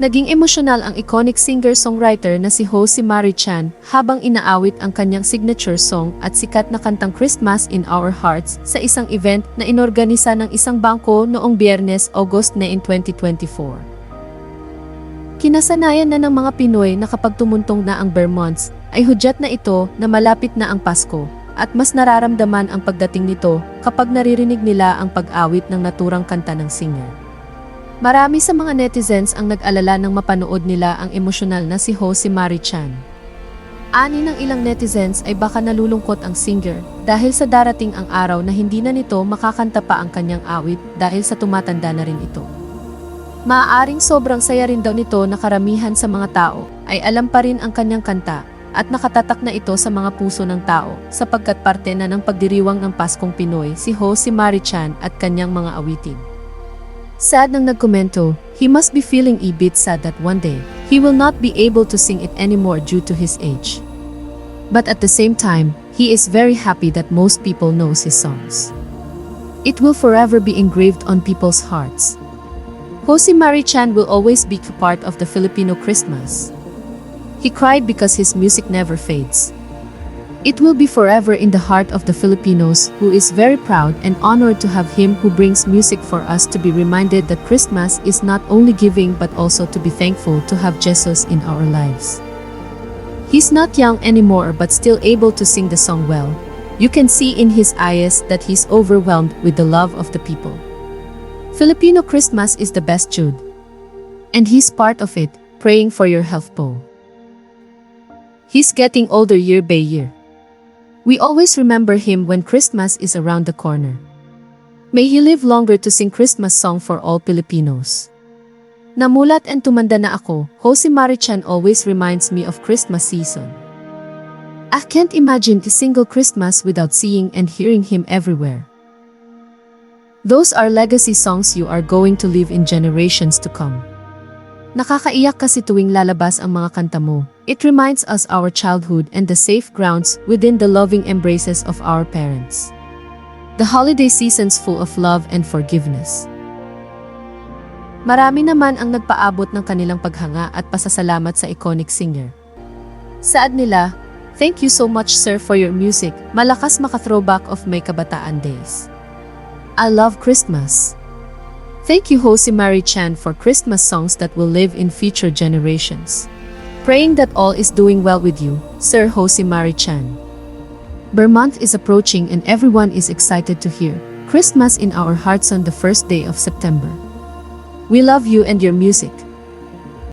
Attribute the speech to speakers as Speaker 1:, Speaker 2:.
Speaker 1: Naging emosyonal ang iconic singer-songwriter na si Ho Si Mari Chan habang inaawit ang kanyang signature song at sikat na kantang Christmas in Our Hearts sa isang event na inorganisa ng isang bangko noong Biyernes, August 9, 2024. Kinasanayan na ng mga Pinoy na kapag tumuntong na ang Vermonts, ay hudyat na ito na malapit na ang Pasko at mas nararamdaman ang pagdating nito kapag naririnig nila ang pag-awit ng naturang kanta ng singer. Marami sa mga netizens ang nag-alala nang mapanood nila ang emosyonal na si Ho si Chan. Ani ng ilang netizens ay baka nalulungkot ang singer dahil sa darating ang araw na hindi na nito makakanta pa ang kanyang awit dahil sa tumatanda na rin ito. Maaaring sobrang saya rin daw nito na karamihan sa mga tao ay alam pa rin ang kanyang kanta at nakatatak na ito sa mga puso ng tao sapagkat parte na ng pagdiriwang ng Paskong Pinoy si Ho si Chan at kanyang mga awitin. Sad nang nagkomento, he must be feeling a bit sad that one day, he will not be able to sing it anymore due to his age. But at the same time, he is very happy that most people knows his songs. It will forever be engraved on people's hearts. Jose Mari Chan will always be a part of the Filipino Christmas. He cried because his music never fades. It will be forever in the heart of the Filipinos who is very proud and honored to have him who brings music for us to be reminded that Christmas is not only giving but also to be thankful to have Jesus in our lives. He's not young anymore but still able to sing the song well. You can see in his eyes that he's overwhelmed with the love of the people. Filipino Christmas is the best Jude. And he's part of it, praying for your health po. He's getting older year by year. We always remember him when Christmas is around the corner. May he live longer to sing Christmas song for all Filipinos. Namulat and tumanda na ako, Jose Marichan always reminds me of Christmas season. I can't imagine a single Christmas without seeing and hearing him everywhere. Those are legacy songs you are going to live in generations to come. Nakakaiyak kasi tuwing lalabas ang mga kanta mo. It reminds us our childhood and the safe grounds within the loving embraces of our parents. The holiday season's full of love and forgiveness. Marami naman ang nagpaabot ng kanilang paghanga at pasasalamat sa iconic singer. Saad nila, Thank you so much sir for your music, malakas maka-throwback of my kabataan days. I love Christmas. Thank you Jose Mari Chan for Christmas songs that will live in future generations. Praying that all is doing well with you, Sir Jose Mari Chan. Vermont is approaching and everyone is excited to hear Christmas in our hearts on the first day of September. We love you and your music.